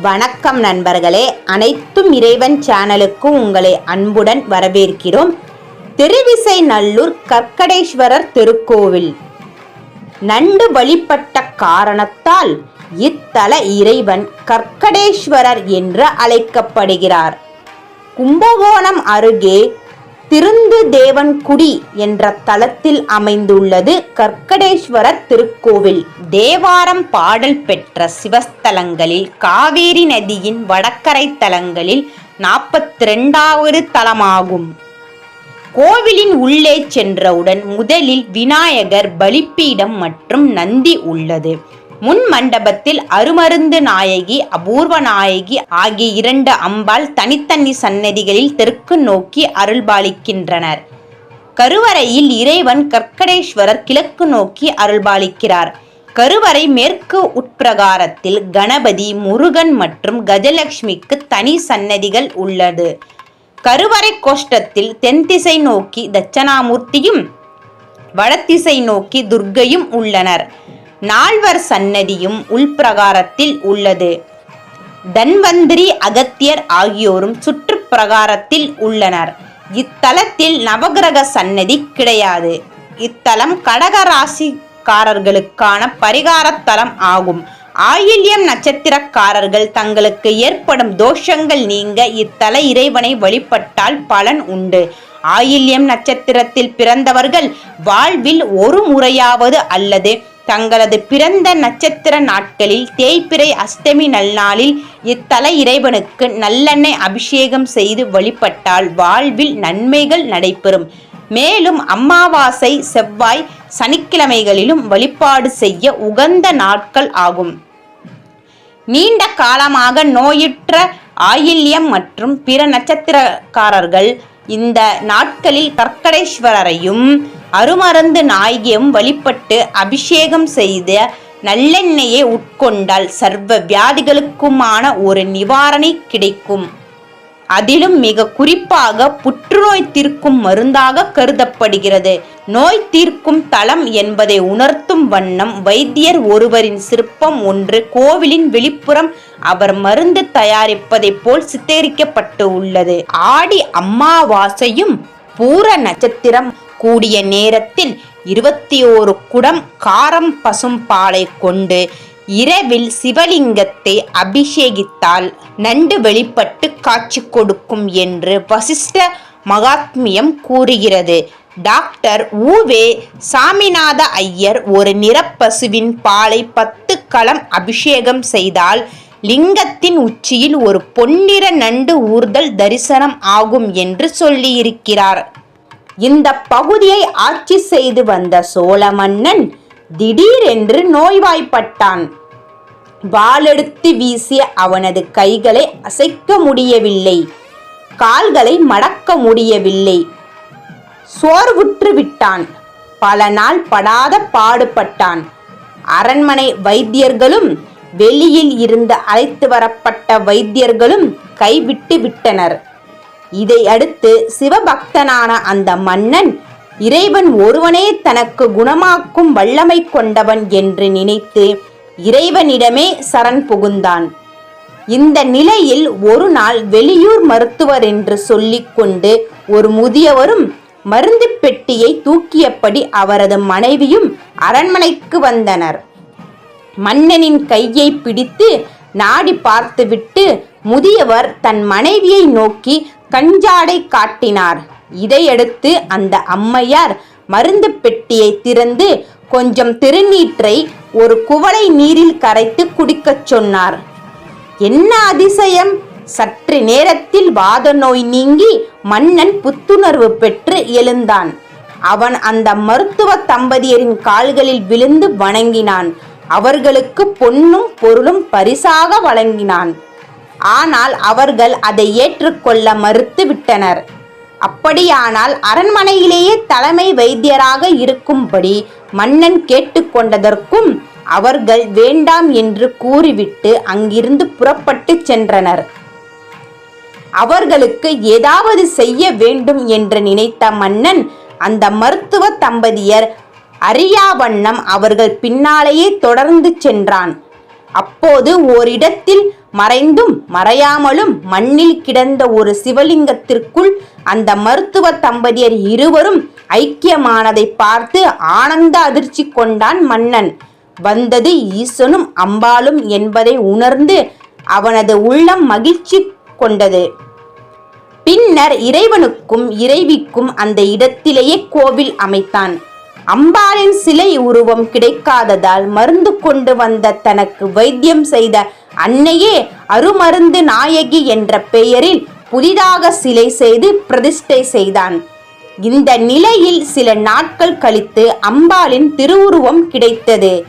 வணக்கம் நண்பர்களே. அனைத்தும் இறைவன் சேனலுக்கு உங்களை அன்புடன் வரவேற்கிறோம். திருவிசை நல்லூர் கற்கடேஸ்வரர் திருக்கோவில். நண்டு வழிபட்ட காரணத்தால் இத்தல இறைவன் கற்கடேஸ்வரர் என்று அழைக்கப்படுகிறார். கும்பகோணம் அருகே திருந்து தேவன்குடி என்ற தலத்தில் அமைந்துள்ளது கற்கடேஸ்வரர் திருக்கோவில். தேவாரம் பாடல் பெற்ற சிவஸ்தலங்களில் காவேரி நதியின் வடக்கரை தலங்களில் நாற்பத்தி ரெண்டாவது தலமாகும். கோவிலின் உள்ளே சென்றவுடன் முதலில் விநாயகர் பலிப்பீடம் மற்றும் நந்தி உள்ளது. முன் மண்டபத்தில் அருமருந்து நாயகி அபூர்வ நாயகி ஆகிய இரண்டு அம்பாள் தனித்தனி சன்னதிகளில் தெற்கு நோக்கி அருள்பாலிக்கின்றனர். கருவறையில் இறைவன் கற்கடேஸ்வரர் கிழக்கு நோக்கி அருள்பாலிக்கிறார். கருவறை மேற்கு உட்பிரகாரத்தில் கணபதி முருகன் மற்றும் கஜலட்சுமிக்கு தனி சன்னதிகள் உள்ளது. கருவறை கோஷ்டத்தில் தென்திசை நோக்கி தட்சணாமூர்த்தியும் வடதிசை நோக்கி துர்க்கையும் உள்ளனர். நால்வர் சன்னதியும் உள்பிரகாரத்தில் உள்ளது. தன்வந்திரி அகத்தியர் ஆகியோரும் சுற்றுப்பிரகாரத்தில் உள்ளனர். இத்தலத்தில் நவகிரக சன்னதி கிடையாது. இத்தலம் கடக ராசிக்காரர்களுக்கான பரிகாரத்தலம் ஆகும். ஆயில்யம் நட்சத்திரக்காரர்கள் தங்களுக்கு ஏற்படும் தோஷங்கள் நீங்க இத்தல இறைவனை வழிபட்டால் பலன் உண்டு. ஆயில்யம் நட்சத்திரத்தில் பிறந்தவர்கள் வாழ்வில் ஒரு முறையாவது அல்லது தங்களது பிறந்த நட்சத்திர நாட்களில் தேய்பிறை அஷ்டமி நல்நாளில் இத்தல இறைவனுக்கு நல்லெண்ணெய் அபிஷேகம் செய்து வழிபட்டால் வாழ்வில் நன்மைகள் நடைபெறும். மேலும் அமாவாசை செவ்வாய் சனிக்கிழமைகளிலும் வழிபாடு செய்ய உகந்த நாட்கள் ஆகும். நீண்ட காலமாக நோயுற்ற ஆயில்யம் மற்றும் பிற நட்சத்திரக்காரர்கள் இந்த நாட்களில் கற்கடேஸ்வரரையும் அருமருந்து நாயகியும் வழிபட்டு அபிஷேகம் செய்த நல்லெண்ணெயை உட்கொண்டால் சர்வ வியாதிகளுக்குமான ஒரு நிவாரணை கிடைக்கும். அதிலும் மிக குறிப்பாக புற்றுநோய் தீர்க்கும் மருந்தாக கருதப்படுகிறது. நோய் தீர்க்கும் தளம் என்பதை உணர்த்தும் வண்ணம் வைத்தியர் ஒருவரின் சிற்பம் ஒன்று கோவிலின் வெளிப்புறம் அவர் மருந்து தயாரிப்பதை போல் சித்தரிக்கப்பட்டு உள்ளது. ஆடி அம்மாவாசையும் பூர நட்சத்திரம் கூடிய நேரத்தில் இருபத்தி ஓரு குடம் காரம் பசும் பாலை கொண்டு இரவில் சிவலிங்கத்தை அபிஷேகித்தால் நண்டு வெளிப்பட்டு காட்சி கொடுக்கும் என்று வசிஷ்ட மகாத்மியம் கூறுகிறது. டாக்டர் ஊவே சாமிநாத ஐயர் ஒரு நிறப்பசுவின் பாலை பத்து களம் அபிஷேகம் செய்தால் லிங்கத்தின் உச்சியில் ஒரு பொன்னிற நண்டு ஊர்தல் தரிசனம் ஆகும் என்று சொல்லியிருக்கிறார். இந்த பகுதியை ஆட்சி செய்து வந்த சோழ மன்னன் திடீரென்று நோய்வாய்ப்பட்டான். வாளெடுத்து வீசிய அவனது கைகளை அசைக்க முடியவில்லை. கால்களை மடக்க முடியவில்லை. சோர்வுற்று விட்டான். பல நாள் படாத பாடுபட்டான். அரண்மனை வைத்தியர்களும் வெளியில் இருந்து அழைத்து வரப்பட்ட வைத்தியர்களும் கைவிட்டு விட்டனர். இதை அடுத்து சிவபக்தனான அந்த மன்னன் இறைவன் ஒருவனே தனக்கு குணமாக்கும் வல்லமை கொண்டவன் என்று நினைத்து இறைவனிடமே சரண் புகுந்தான். இந்த நிலையில் ஒரு நாள் வெளியூர் மருத்துவர் என்று சொல்லிக்கொண்டு ஒரு முதியவரும் மருந்து பெட்டியை தூக்கியபடி அவரது மனைவியும் அரண்மனைக்கு வந்தனர். மன்னனின் கையை பிடித்து நாடி பார்த்துவிட்டு முதியவர் தன் மனைவியை நோக்கி கஞ்சாடை காட்டினார். இதையடுத்து அந்த அம்மையார் மருந்து பெட்டியை திறந்து கொஞ்சம் திருநீற்றை ஒரு குவளை நீரில் கரைத்து குடிக்கச் சொன்னார். என்ன அதிசயம்? சற்று நேரத்தில் வாத நோய் நீங்கி மன்னன் புத்துணர்வு பெற்று எழுந்தான். அவன் அந்த மருத்துவ தம்பதியரின் கால்களில் விழுந்து வணங்கினான். அவர்களுக்கு பொன்னும் பொருளும் பரிசாக வழங்கினான். ஆனால் அவர்கள் அதை ஏற்றுக்கொள்ள மறுத்து விட்டனர் அப்படியானால் அரண்மனையிலேயே தலைமை வைத்தியராக இருக்கும்படி மன்னன் கேட்டுக்கொண்டதற்கும் அவர்கள் வேண்டாம் என்று கூறிவிட்டு அங்கிருந்து புறப்பட்டு சென்றனர். அவர்களுக்கு ஏதாவது செய்ய வேண்டும் என்று நினைத்த மன்னன் அந்த மருத்துவ தம்பதியர் அறியாவண்ணம் அவர்கள் பின்னாலேயே தொடர்ந்து சென்றான். அப்போது ஓரிடத்தில் மறைந்தும் மறையாமலும் மண்ணில் கிடந்த ஒரு சிவலிங்கத்திற்குள் அந்த மருத்துவ தம்பதியர் இருவரும் ஐக்கியமானதை பார்த்து ஆனந்த அதிர்ச்சி கொண்டான் மன்னன். வந்தது ஈசனும் அம்பாளும் என்பதை உணர்ந்து அவனது உள்ளம் மகிழ்ச்சி கொண்டது. பின்னர் இறைவனுக்கும் இறைவிக்கும் அந்த இடத்திலேயே கோவில் அமைத்தான். அம்பாளின் சிலை உருவம் கிடைக்காததால் மருந்து கொண்டு வந்த தனக்கு வைத்தியம் செய்த அன்னையே அருமருந்து நாயகி என்ற பெயரில் புதிதாக சிலை செய்து பிரதிஷ்டை செய்தான். இந்த நிலையில் சில நாட்கள் கழித்து அம்பாளின் திருவுருவம் கிடைத்தது.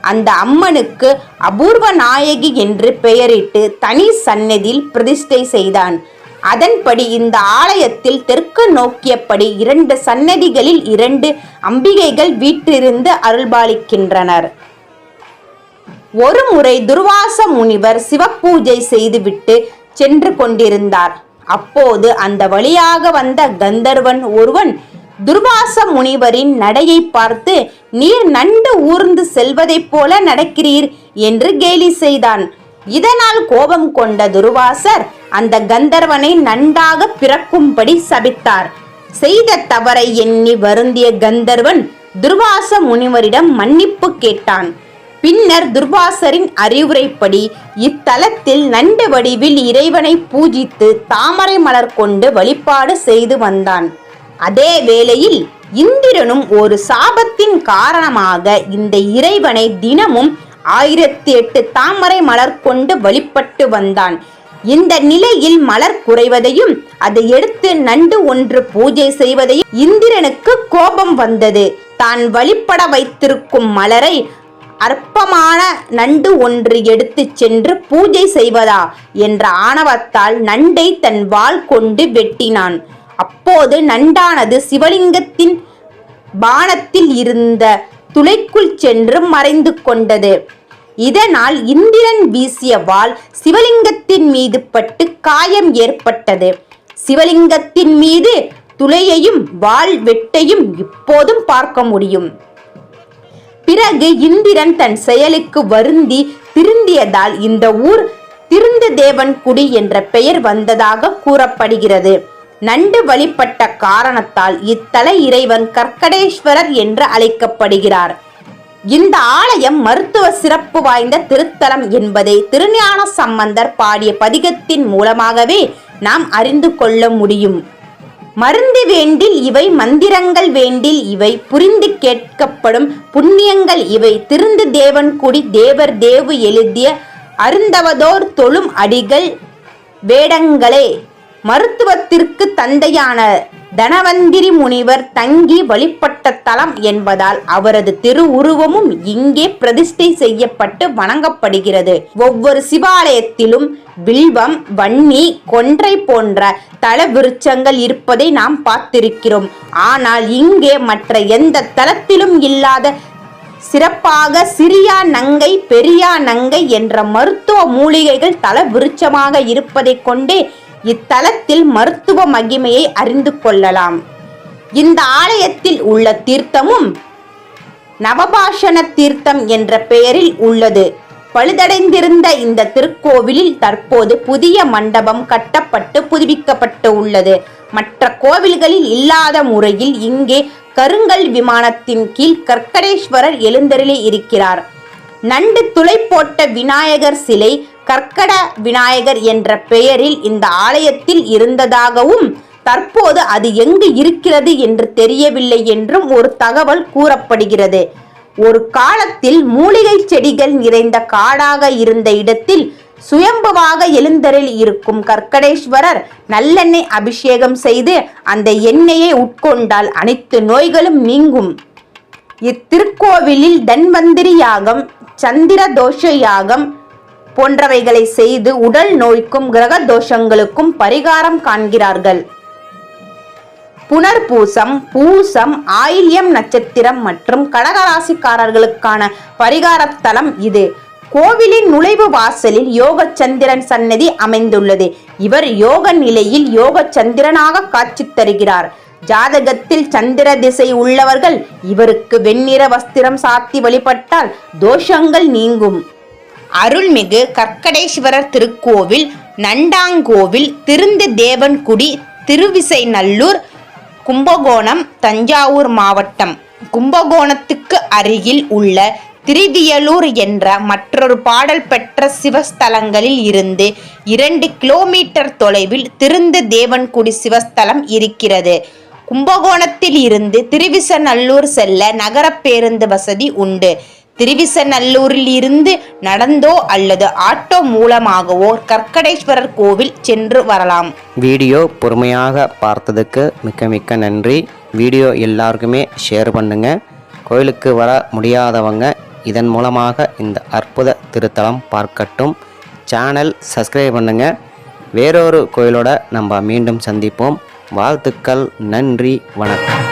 அந்த அம்மனுக்கு அபூர்வ நாயகி என்று பெயரிட்டு தனி சன்னதியில் பிரதிஷ்டை செய்தான். அதன்படி இந்த ஆலயத்தில் தெற்கு நோக்கியபடி இரண்டு சன்னதிகளில் இரண்டு அம்பிகைகள் வீற்றிருந்து அருள்பாலிக்கின்றனர். ஒரு முறை துர்வாச முனிவர் சிவப்பூஜை செய்துவிட்டு சென்று கொண்டிருந்தார். அப்போது அந்த வழியாக வந்த கந்தர்வன் ஒருவன் துர்வாச முனிவரின் நடையை பார்த்து நீர் நண்டு ஊர்ந்து செல்வதைப் போல நடக்கிறீர் என்று கேலி செய்தான். இதனால் கோபம் கொண்ட துர்வாசர் அந்த கந்தர்வனை நன்றாக பிறக்கும்படி சபித்தார். செய்த தவறை எண்ணி வருந்திய கந்தர்வன் துர்வாச முனிவரிடம் மன்னிப்பு கேட்டான். பின்னர் துர்வாசரின் அறிவுரைப்படி இத்தலத்தில் நண்டு வடிவில் இறைவனை பூஜித்து தாமரை மலர் கொண்டு வழிபாடு செய்து வந்தான். அதே வேளையில் இந்திரனும் ஒரு சாபத்தின் காரணமாக இந்த இறைவனை தினமும் ஆயிரத்தி எட்டு தாமரை மலர் கொண்டு வழிபட்டு வந்தான். இந்த நிலையில் மலர் குறைவதையும் அதை எடுத்து நண்டு ஒன்று பூஜை செய்வதையும் இந்திரனுக்கு கோபம் வந்தது. தான் வழிபட வைத்திருக்கும் மலரை அற்பமான நண்டு ஒன்று எடுத்து சென்று பூஜை செய்வதா என்ற ஆணவத்தால் நண்டை தன் வாள் கொண்டு வெட்டினான். அப்போது நண்டானது சிவலிங்கத்தின் பானத்தில் இருந்த துளைக்குள் சென்று மறைந்து கொண்டது. இதனால் இந்திரன் வீசிய வாள் சிவலிங்கத்தின் மீது பட்டு காயம் ஏற்பட்டது. சிவலிங்கத்தின் மீது துளையையும் வாள் வெட்டையும் இப்போதும் பார்க்க முடியும். பிறகு இந்திரன் தன் செயலுக்கு வருந்தி திருந்தியதால் இந்த ஊர் திருந்த தேவன் குடி என்ற பெயர் வந்ததாக கூறப்படுகிறது. நண்டு வழிபட்ட காரணத்தால் இத்தல இறைவன் கற்கடேஸ்வரர் என்று அழைக்கப்படுகிறார். இந்த ஆலயம் மருத்துவ சிறப்பு வாய்ந்த திருத்தலம் என்பதை திருஞான சம்பந்தர் பாடிய பதிகத்தின் மூலமாகவே நாம் அறிந்து கொள்ள முடியும். மருந்து வேண்டில் இவை மந்திரங்கள் வேண்டில் இவை புரிந்து கேட்கப்படும் புண்ணியங்கள் இவை. திருந்து தேவன் குடி தேவர் தேவு எழுதிய அருந்தவதோர் தொழும் அடிகள் வேடங்களே. மருத்துவத்திற்கு தந்தையான தனவந்திரி முனிவர் தங்கி வழிபட்ட தலம் என்பதால் அவரது திருவுருவமும் இங்கே பிரதிஷ்டை செய்யப்பட்டு வணங்கப்படுகிறது. ஒவ்வொரு சிவாலயத்திலும் வில்வம் வன்னி கொன்றை போன்ற தல விருட்சங்கள் இருப்பதை நாம் பார்த்திருக்கிறோம். ஆனால் இங்கே மற்ற எந்த தலத்திலும் இல்லாத சிறப்பாக சிறியா நங்கை பெரியா நங்கை என்ற மருத்துவ மூலிகைகள் தல விருட்சமாக இருப்பதைக் கொண்டே இத்தலத்தில் மருத்துவ மகிமையை அறிந்து கொள்ளலாம். இந்த ஆலயத்தில் உள்ள தீர்த்தமும் நவபாஷண தீர்த்தம் என்ற பெயரில் உள்ளது. பழுதடைந்திருந்த இந்த திருக்கோவிலில் தற்போது புதிய மண்டபம் கட்டப்பட்டு புதுப்பிக்கப்பட்டு உள்ளது. மற்ற கோவில்களில் இல்லாத முறையில் இங்கே கருங்கல் விமானத்தின் கீழ் கற்கடேஸ்வரர் எழுந்தருளி இருக்கிறார். நண்டு துளை போட்ட விநாயகர் சிலை கற்கட விநாயகர் என்ற பெயரில் இந்த ஆலயத்தில் இருந்ததாகவும் தற்போது அது எங்கு இருக்கிறது என்று தெரியவில்லை என்றும் ஒரு தகவல் கூறப்படுகிறது. ஒரு காலத்தில் மூலிகை செடிகள் நிறைந்த காடாக இருந்த இடத்தில் சுயம்புவாக எழுந்தரில் இருக்கும் கற்கடேஸ்வரர் நல்லெண்ணெய் அபிஷேகம் செய்து அந்த எண்ணெயை உட்கொண்டால் அனைத்து நோய்களும் நீங்கும். இத்திருக்கோவிலில் தன்வந்திரி யாகம் சந்திர தோஷ யாகம் போன்றவைகளை செய்து உடல் நோய்க்கும் கிரக தோஷங்களுக்கும் பரிகாரம் காண்கிறார்கள். புனர்பூசம் பூசம் ஆயில்யம் நட்சத்திரம் மற்றும் கடகராசிக்காரர்களுக்கான பரிகாரத்தலம் இது. கோவிலின் நுழைவு வாசலில் யோக சந்திரன் சன்னதி அமைந்துள்ளது. இவர் யோக நிலையில் யோக சந்திரனாக காட்சி தருகிறார். ஜாதகத்தில் சந்திர திசை உள்ளவர்கள் இவருக்கு வெண்ணிற வஸ்திரம் சாத்தி வழிபட்டால் தோஷங்கள் நீங்கும். அருள்மிகு கற்கடேஸ்வரர் திருக்கோவில் நண்டாங்கோவில் திருந்து தேவன்குடி திருவிசைநல்லூர் கும்பகோணம் தஞ்சாவூர் மாவட்டம். கும்பகோணத்துக்கு அருகில் உள்ள திருவியலூர் என்ற மற்றொரு பாடல் பெற்ற சிவஸ்தலங்களில் இருந்து இரண்டு கிலோமீட்டர் தொலைவில் திருந்து தேவன்குடி சிவஸ்தலம் இருக்கிறது. கும்பகோணத்தில் இருந்து திருவிசநல்லூர் செல்ல நகர பேருந்து வசதி உண்டு. திருவிசநல்லூரில் இருந்து நடந்தோ அல்லது ஆட்டோ மூலமாகவோ கற்கடேஸ்வரர் கோவில் சென்று வரலாம். வீடியோ பொறுமையாக பார்த்ததுக்கு மிக்க மிக்க நன்றி. வீடியோ எல்லாருக்குமே ஷேர் பண்ணுங்க. கோயிலுக்கு வர முடியாதவங்க இதன் மூலமாக இந்த அற்புத திருத்தலம் பார்க்கட்டும். சேனல் சப்ஸ்கிரைப் பண்ணுங்க. வேறொரு கோயிலோட நம்ம மீண்டும் சந்திப்போம். வாழ்த்துக்கள் நன்றி வணக்கம்.